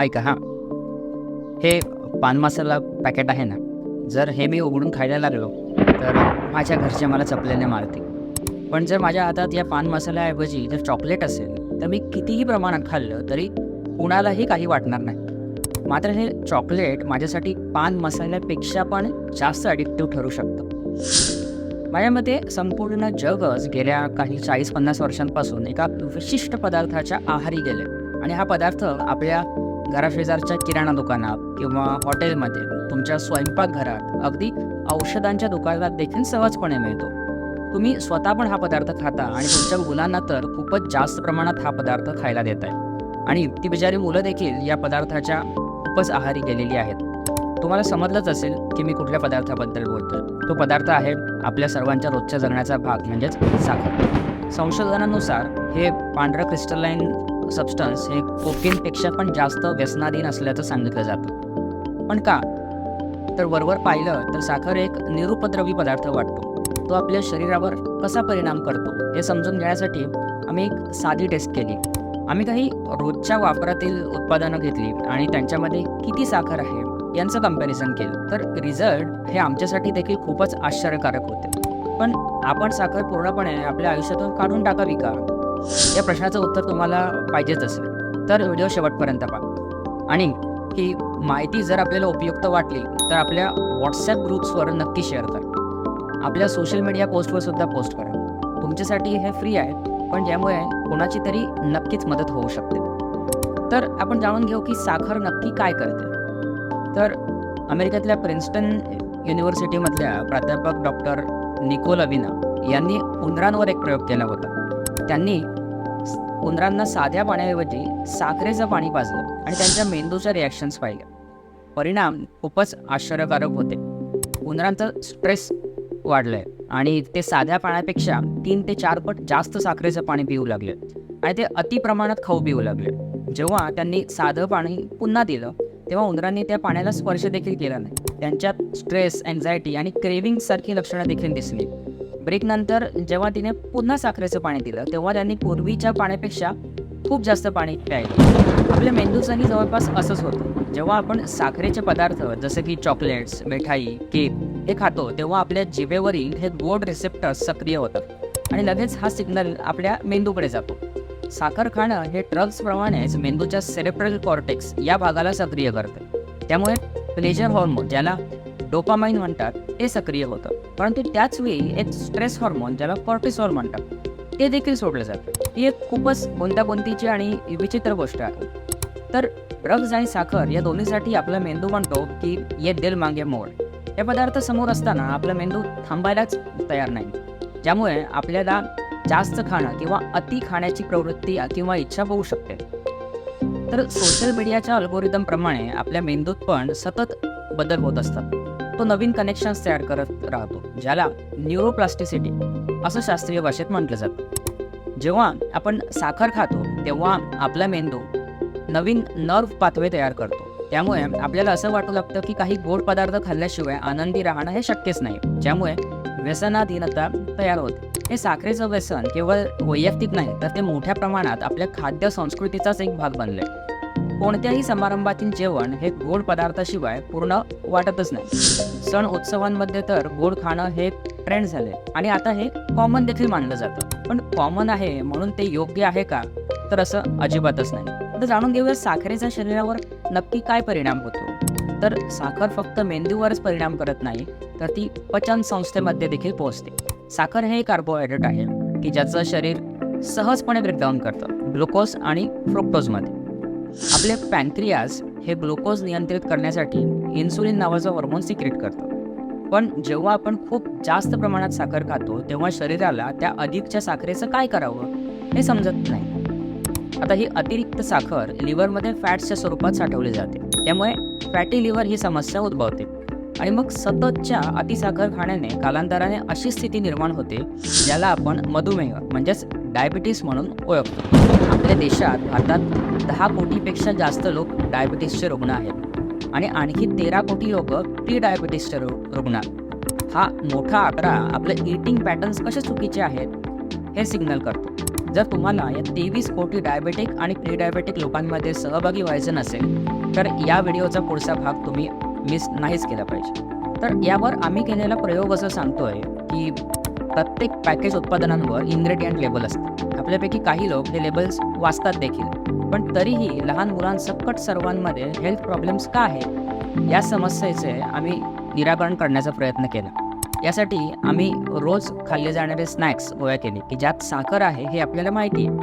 ऐका हां. हे पान मसाला पॅकेट आहे ना जर हे मी उघडून खायला लागलो तर माझ्या घरचे मला चपल्याने मारतील. पण जर माझ्या हातात या पान मसाल्याऐवजी जर चॉकलेट असेल तर मी कितीही प्रमाणात खाल्लं तरी कुणालाही काही वाटणार नाही. मात्र हे चॉकलेट माझ्यासाठी पान मसाल्यापेक्षा पण जास्त अडिक्टिव्ह ठरू शकतं. माझ्या मते संपूर्ण जगच गेल्या काही चाळीस पन्नास वर्षांपासून एका विशिष्ट पदार्थाच्या आहारी गेले आणि हा पदार्थ आपल्या घराशेजारच्या किराणा दुकानात किंवा हॉटेलमध्ये तुमच्या स्वयंपाकघरात अगदी औषधांच्या दुकानात देखील सहजपणे मिळतो. तुम्ही स्वतः पण हा पदार्थ खाता आणि तुमच्या मुलांना तर खूपच जास्त प्रमाणात हा पदार्थ खायला देत आहे. आणि ती बिचारी मुलं देखील या पदार्थाच्या खूपच आहारी गेलेली आहेत. तुम्हाला समजलंच असेल की मी कुठल्या पदार्थाबद्दल बोलतोय. तो पदार्थ आहे आपल्या सर्वांच्या रोजच्या जगण्याचा भाग म्हणजेच साखर. संशोधनानुसार हे पांढरं क्रिस्टलाईन सबस्टन्स हे कोकेनपेक्षा पण जास्त व्यसनाधीन असल्याचं सांगितलं जातं. पण का? तर वरवर पाहिलं तर साखर एक निरुपद्रवी पदार्थ वाटतो. तो आपल्या शरीरावर कसा परिणाम करतो हे समजून घेण्यासाठी आम्ही एक साधी टेस्ट केली. आम्ही काही रोजच्या वापरातील उत्पादनं घेतली आणि त्यांच्यामध्ये किती साखर आहे यांचं कंपॅरिझन केलं. तर रिझल्ट हे आमच्यासाठी देखील खूपच आश्चर्यकारक होते. पण आपण साखर पूर्णपणे आपल्या आयुष्यातून काढून टाकावी का? या प्रश्नाचं उत्तर तुम्हाला पाहिजेच असेल. तर व्हिडिओ शेवटपर्यंत पहा. आणि ही माहिती जर आपल्याला उपयुक्त वाटली तर आपल्या व्हॉट्सॲप ग्रुप्सवर नक्की शेअर करा. आपल्या सोशल मीडिया पोस्टवर सुद्धा पोस्ट करा. तुमच्यासाठी हे फ्री आहे पण यामुळे कोणाची तरी नक्कीच मदत होऊ शकते. तर आपण जाणून घेऊ की साखर नक्की काय करते. तर अमेरिकेतल्या प्रिन्स्टन युनिव्हर्सिटीमधल्या प्राध्यापक डॉक्टर निकोल अविना यांनी उंदरांवर एक प्रयोग केला होता. त्यांनी उंदरांना साध्या पाण्याऐवजी साखरेचं पाणी पाजलं आणि त्यांच्या मेंदूच्या रिॲक्शन्स पाहिल्या. परिणाम खूपच आश्चर्यकारक होते. उंदरांचं स्ट्रेस वाढलंय आणि ते साध्या पाण्यापेक्षा तीन ते चार पट जास्त साखरेचं पाणी पिऊ लागले आणि ते अति प्रमाणात खाऊ पिऊ लागले. जेव्हा त्यांनी साधं पाणी पुन्हा दिलं तेव्हा उंदरांनी त्या पाण्याला स्पर्श देखील केला नाही. त्यांच्यात स्ट्रेस अँझायटी आणि क्रेविंग सारखी लक्षणं देखील दिसली. ब्रेकनंतर जेव्हा तिने पुन्हा साखरेचं पाणी दिलं तेव्हा त्यांनी पूर्वीच्या पाण्यापेक्षा खूप जास्त पाणी प्यायलं. आपल्या मेंदूचंही जवळपास असंच होतं. जेव्हा आपण साखरेचे पदार्थ जसे की चॉकलेट्स मिठाई केक हे खातो तेव्हा आपल्या जिभेवरील हे गोड रिसेप्टर्स सक्रिय होतात आणि लगेच हा सिग्नल आपल्या मेंदूकडे जातो. साखर खाणं हे ड्रग्सप्रमाणेच मेंदूच्या सेरेब्रल कॉर्टेक्स या भागाला सक्रिय करते. त्यामुळे प्लेजर हॉर्मोन ज्याला डोपामाइन म्हणतात ते सक्रिय होतं. परंतु त्याच वेळी एक स्ट्रेस हॉर्मोन ज्याला कॉर्टिसॉल म्हणतात ते देखील सोडलं जातं. ही एक खूपच गुंतागुंतीची आणि विचित्र गोष्ट आहे. तर ड्रग्ज आणि साखर या दोन्हीसाठी आपला मेंदू म्हणतो की ये दिल मागे मोड. हे पदार्थ समोर असताना आपला मेंदू थांबायलाच तयार नाही. ज्यामुळे आपल्याला जास्त खाणं किंवा अति खाण्याची प्रवृत्ती किंवा इच्छा होऊ शकते. तर सोशल मीडियाच्या अल्गोरिदम प्रमाणे आपल्या मेंदूत पण सतत बदल होत असतात. तो नवीन कनेक्शन्स तयार करत राहतो ज्याला न्यूरोप्लास्टिसिटी असं शास्त्रीय भाषेत म्हटलं जातं. जेव्हा आपण साखर खातो तेव्हा आपला मेंदू नवीन नर्व पाथवे तयार करतो. त्यामुळे आपल्याला असं वाटू लागतं की काही गोड पदार्थ खाल्ल्याशिवाय आनंदी राहणं हे शक्यच नाही. ज्यामुळे व्यसनाधीनता तयार होते. हे साखरेचं व्यसन केवळ वैयक्तिक नाही तर ते मोठ्या प्रमाणात आपल्या खाद्य संस्कृतीचाच एक भाग बनले कोणत्याही समारंभातील जेवण हे गोड पदार्थाशिवाय पूर्ण वाटतच नाही. सण उत्सवांमध्ये तर गोड खाणं हे ट्रेंड झाले आणि आता हे कॉमन देखील मानलं जातं. पण कॉमन आहे म्हणून ते योग्य आहे का? तर असं अजिबातच नाही. आता जाणून घेऊया साखरेचा शरीरावर नक्की काय परिणाम होतो. तर साखर फक्त मेंदूवरच परिणाम करत नाही तर ती पचन संस्थेमध्ये देखील पोहोचते. साखर हे कार्बोहायड्रेट आहे की ज्याचं शरीर सहजपणे ब्रेकडाऊन करतं ग्लुकोज आणि फ्रुक्टोजमध्ये आपले पॅन्क्रियास हे ग्लुकोज नियंत्रित करण्यासाठी इन्सुलिन नावाचं हॉर्मोन सिक्रेट करतं. पण जेव्हा आपण खूप जास्त प्रमाणात साखर खातो तेव्हा शरीराला त्या अधिकच्या साखरेचं काय करावं हे समजत नाही. आता ही अतिरिक्त साखर लिव्हरमध्ये फॅट्सच्या स्वरूपात साठवली जाते. त्यामुळे फॅटी लिव्हर ही समस्या उद्भवते. आणि मग सततच्या अतिसाखर खाण्याने कालांतराने अशी स्थिती निर्माण होते ज्याला आपण मधुमेह म्हणजेच डायबिटीस म्हणून ओळखतो. आपल्या देशात भारतात दहा कोटीपेक्षा जास्त लोक डायबिटीसचे रुग्ण आहेत. आणि आणखी तेरा कोटी लोक प्री डायबिटीसचे रु रुग्ण आहेत. हा मोठा आकडा आपले इटिंग पॅटर्न्स कसे चुकीचे आहेत हे सिग्नल करतो. जर तुम्हाला या तेवीस कोटी डायबेटिक आणि प्री डायबेटिक लोकांमध्ये सहभागी व्हायचं नसेल तर या व्हिडिओचा पुढचा भाग तुम्ही मिस नाहीच केला पाहिजे. तर यावर आम्ही केलेला प्रयोग असं सांगतोय की प्रत्येक पॅकेज उत्पादनांवर इन्ग्रेडियंट लेबल असतं. आपल्यापैकी काही लोक हे लेबल्स वाचतात देखील. पण तरीही लहान मुलांसकट सर्वांमध्ये हेल्थ प्रॉब्लेम्स का आहेत? या समस्येचे आम्ही निराकरण करण्याचा प्रयत्न केला. यासाठी आम्ही रोज खाल्ले जाणारे स्नॅक्स गोळा केले की ज्यात साखर आहे हे आपल्याला माहिती आहे.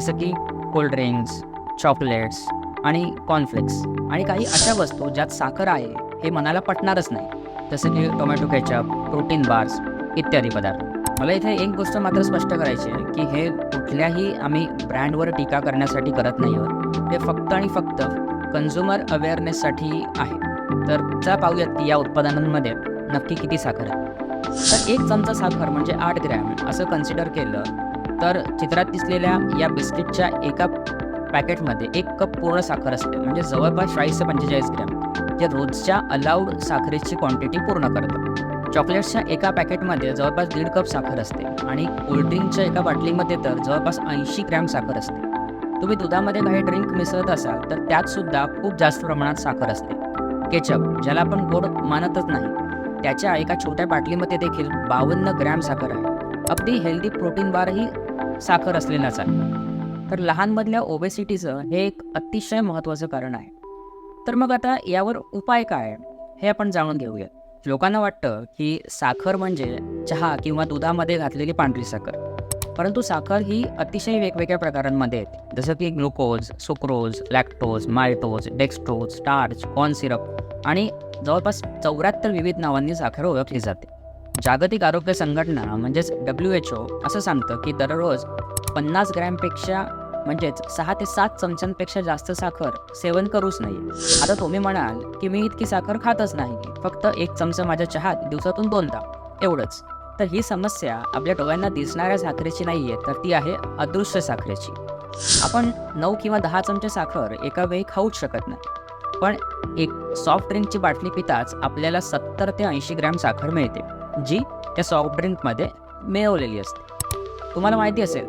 जसं की कोल्ड्रिंक्स चॉकलेट्स आणि कॉर्नफ्लेक्स आणि काही अशा वस्तू ज्यात साखर आहे हे मनाला पटणारच नाही. जसं की टोमॅटो केचप प्रोटीन बार्स इत्यादी पदार्थ. मला इथे एक गोष्ट मात्र स्पष्ट करायची आहे की हे कुठल्याही आम्ही ब्रँडवर टीका करण्यासाठी करत नाही आहोत. हे फक्त आणि फक्त कन्झ्युमर अवेअरनेससाठी आहे. तर चला पाहूयात की या उत्पादनांमध्ये नक्की किती साखर आहे. तर एक चमचा साखर म्हणजे आठ ग्रॅम असं कन्सिडर केलं तर चित्रात दिसलेल्या या बिस्किटच्या एका पॅकेटमध्ये एक कप पूर्ण साखर असते. म्हणजे जवळपास चाळीस ते पंचेचाळीस ग्रॅम. जे रोजच्या अलाउड साखरेची क्वांटिटी पूर्ण करतं. चॉकलेट्सच्या एका पॅकेटमध्ये जवळपास दीड कप साखर असते आणि कोल्ड्रिंकच्या एका बाटलीमध्ये तर जवळपास ऐंशी ग्रॅम साखर असते. तुम्ही दुधामध्ये काही ड्रिंक मिसळत असाल तर त्यात सुद्धा खूप जास्त प्रमाणात साखर असते. केचप ज्याला आपण गोड मानतच नाही त्याच्या एका छोट्या बाटलीमध्ये देखील बावन्न ग्रॅम साखर आहे. अगदी हेल्दी प्रोटीन बारही साखर असलेलाच आहे. तर लहानमधल्या ओबेसिटीचं हे एक अतिशय महत्त्वाचं कारण आहे. तर मग आता यावर उपाय काय हे आपण जाणून घेऊया लोकांना वाटतं की साखर म्हणजे चहा किंवा दुधामध्ये घातलेली पांढरी साखर. परंतु साखर ही अतिशय वेगवेगळ्या प्रकारांमध्ये येते. जसं की glucose sucrose lactose maltose dextrose starch corn syrup आणि जवळपास चौऱ्याहत्तर विविध नावांनी साखर ओळखली जाते. जागतिक आरोग्य संघटना म्हणजेच डब्ल्यू एच ओ असं सांगतं की दररोज पन्नास ग्रॅमपेक्षा म्हणजेच सहा ते सात चमच्यांपेक्षा जास्त साखर सेवन करूच नाही. आता तुम्ही म्हणाल की मी इतकी साखर खातच नाही. फक्त एक चमचा माझ्या चहात दिवसातून दोनदा. एवढंच. तर ही समस्या आपल्या डोळ्यांना दिसणाऱ्या साखरेची नाही आहे तर ती आहे अदृश्य साखरेची. आपण नऊ किंवा दहा चमचे साखर एका वेळी खाऊच शकत नाही. पण एक सॉफ्ट ड्रिंकची बाटली पिताच आपल्याला सत्तर ते ऐंशी ग्रॅम साखर मिळते जी त्या सॉफ्ट ड्रिंकमध्ये मिळवलेली असते. तुम्हाला माहिती असेल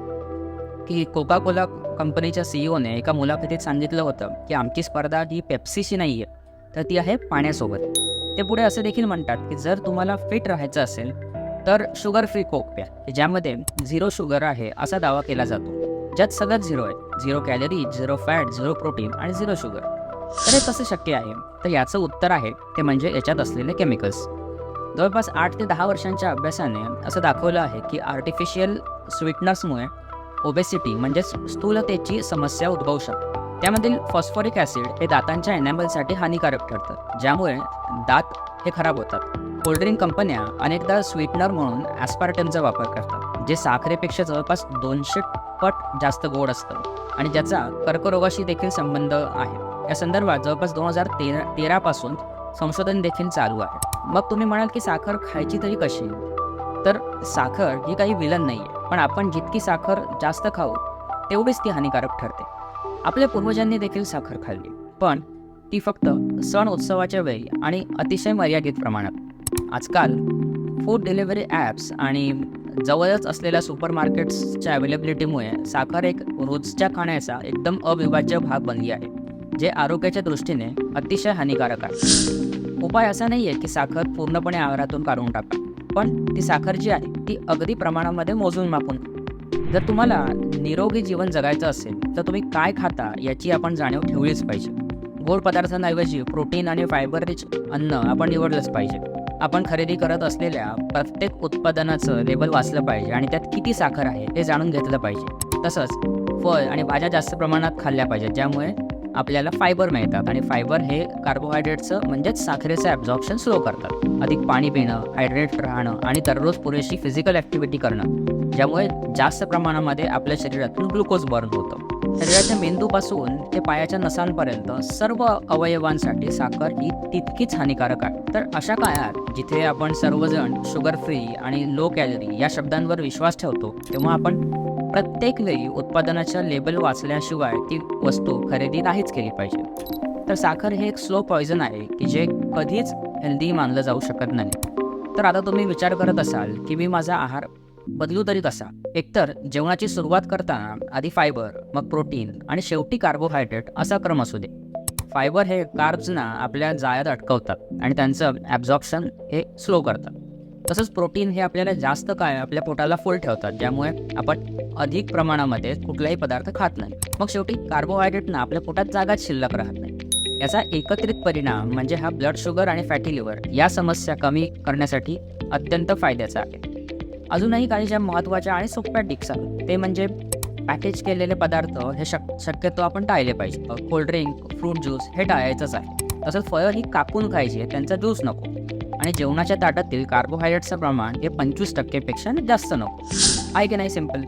की कोका कोला कंपनीच्या सीईओने एका मुलाखतीत सांगितलं होतं की आमची स्पर्धा ही पेप्सीशी नाही आहे तर ती आहे पाण्यासोबत. ते पुढे असं देखील म्हणतात की जर तुम्हाला फिट राहायचं असेल तर शुगर फ्री कोक प्या ज्यामध्ये झिरो शुगर आहे असा दावा केला जातो ज्यात सगळ्यात झिरो आहे zero calorie zero fat zero protein आणि झिरो शुगर. तर हे कसं शक्य आहे? तर याचं उत्तर आहे ते म्हणजे याच्यात असलेले केमिकल्स. जवळपास आठ ते दहा वर्षांच्या अभ्यासाने असं दाखवलं आहे की आर्टिफिशियल स्वीटनर्समुळे ओबेसिटी म्हणजेच स्थूलतेची समस्या उद्भवू शकते. त्यामधील फॉस्फोरिक ॲसिड हे दातांच्या एनॅमलसाठी हानिकारक ठरतं ज्यामुळे दात हे खराब होतात. कोल्ड्रिंक कंपन्या अनेकदा स्वीटनर म्हणून ॲस्पार्टमचा वापर करतात जे साखरेपेक्षा जवळपास दोनशे पट जास्त गोड असतं आणि ज्याचा कर्करोगाशी देखील संबंध आहे. या संदर्भात जवळपास दोन हजार तेरा तेरापासून संशोधन देखील चालू आहे. मग तुम्ही म्हणाल की साखर खायची तरी कशी? तर साखर ही काही विलन नाही आहे पण आपण जितकी साखर जास्त खाऊ तेवढीच ती हानिकारक ठरते. आपल्या पूर्वजांनी देखील साखर खाल्ली पण ती फक्त सण उत्सवाच्या वेळी आणि अतिशय मर्यादित प्रमाणात. आजकाल फूड डिलिव्हरी ॲप्स आणि जवळच असलेल्या सुपर मार्केट्सच्या अवेलेबिलिटीमुळे साखर एक रोजच्या खाण्याचा एकदम अविभाज्य भाग बनली आहे जे आरोग्याच्या दृष्टीने अतिशय हानिकारक आहे. उपाय असा नाही आहे की साखर पूर्णपणे आहारातून काढून टाका. पण ती साखर जी आहे ती अगदी प्रमाणामध्ये मोजून मापून. जर तुम्हाला निरोगी जीवन जगायचं असेल तर तुम्ही काय खाता याची आपण जाणीव ठेवलीच पाहिजे. गोड पदार्थांऐवजी प्रोटीन आणि फायबर रिच अन्न आपण निवडलंच पाहिजे. आपण खरेदी करत असलेल्या प्रत्येक उत्पादनाचं लेबल वाचलं पाहिजे आणि त्यात किती साखर आहे हे जाणून घेतलं पाहिजे. तसंच फळ आणि भाज्या जास्त प्रमाणात खाल्ल्या पाहिजेत ज्यामुळे आपल्याला फायबर मिळतात आणि फायबर हे कार्बोहायड्रेटचं म्हणजेच साखरेचं ॲब्झॉर्प्शन स्लो करतात. अधिक पाणी पिणं हायड्रेट राहणं आणि दररोज पुरेशी फिजिकल ॲक्टिव्हिटी करणं. ज्यामुळे जास्त प्रमाणामध्ये आपल्या शरीरातून ग्लुकोज बर्न होतं. शरीराच्या मेंदूपासून ते पायाच्या नसांपर्यंत सर्व अवयवांसाठी साखर ही तितकीच हानिकारक आहे. तर अशा काळात जिथे आपण सर्वजण शुगर फ्री आणि लो कॅलरी या शब्दांवर विश्वास ठेवतो तेव्हा आपण प्रत्येक वेळी उत्पादनाच्या लेबल वाचल्याशिवाय ती वस्तू खरेदी नाहीच केली पाहिजे. तर साखर हे एक स्लो पॉयझन आहे की जे कधीच हेल्दी मानलं जाऊ शकत नाही. तर आता तुम्ही विचार करत असाल की मी माझा आहार बदलू तरी कसा? एकतर जेवणाची सुरुवात करताना आधी फायबर मग प्रोटीन आणि शेवटी कार्बोहायड्रेट असा क्रम असू दे. फायबर हे कार्ब्सना आपल्या जाळ्यात अटकवतात आणि त्यांचं ॲब्झॉर्प्शन हे स्लो करतात. तसंच प्रोटीन हे आपल्याला जास्त काय आपल्या पोटाला फुल ठेवतात ज्यामुळे आपण अधिक प्रमाणामध्ये कुठलाही पदार्थ खात नाही. मग शेवटी कार्बोहायड्रेटना आपल्या पोटात जागाच शिल्लक राहत नाही. याचा एकत्रित परिणाम म्हणजे हा ब्लड शुगर आणि फॅटी लिव्हर या समस्या कमी करण्यासाठी अत्यंत फायद्याचा आहे. अजूनही काही ज्या महत्त्वाच्या आणि सोप्या टिप्स आहेत ते म्हणजे पॅकेज केलेले पदार्थ हे शक शक्यतो आपण टाळले पाहिजे. कोल्ड्रिंक फ्रूट ज्यूस हे टाळायचंच आहे. तसंच फळं ही कापून खायची आहे त्यांचा ज्यूस नको. आणि जेवणाच्या ताटातील कार्बोहायड्रेटचं प्रमाण हे पंचवीस टक्केपेक्षा जास्त नको. आहे की नाही सिंपल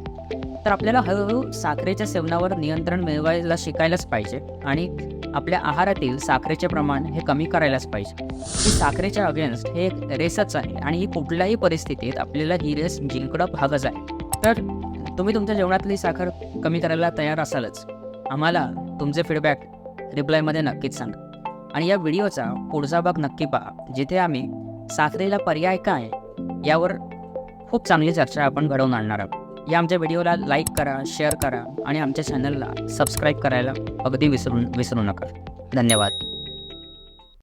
तर आपल्याला हळूहळू साखरेच्या सेवनावर नियंत्रण मिळवायला शिकायलाच पाहिजे आणि आपल्या आहारातील साखरेचे प्रमाण हे कमी करायलाच पाहिजे. ही साखरेच्या अगेन्स्ट हे एक रेसच आहे आणि ही कुठल्याही परिस्थितीत आपल्याला ही रेस जिंकणं भागच आहे. तर तुम्ही तुमच्या जेवणातली साखर कमी करायला तयार असालच. आम्हाला तुमचे फीडबॅक रिप्लायमध्ये नक्कीच सांगा. आणि या व्हिडिओचा पुढचा भाग नक्की पहा जिथे आम्ही साखरेला पर्याय काय? यावर खूप चांगली चर्चा आपण घडवून आणणार आहोत. या आमच्या व्हिडिओला लाईक करा शेअर करा आणि आमच्या चॅनलला सबस्क्राईब करायला अगदी विसरून विसरू नका. धन्यवाद.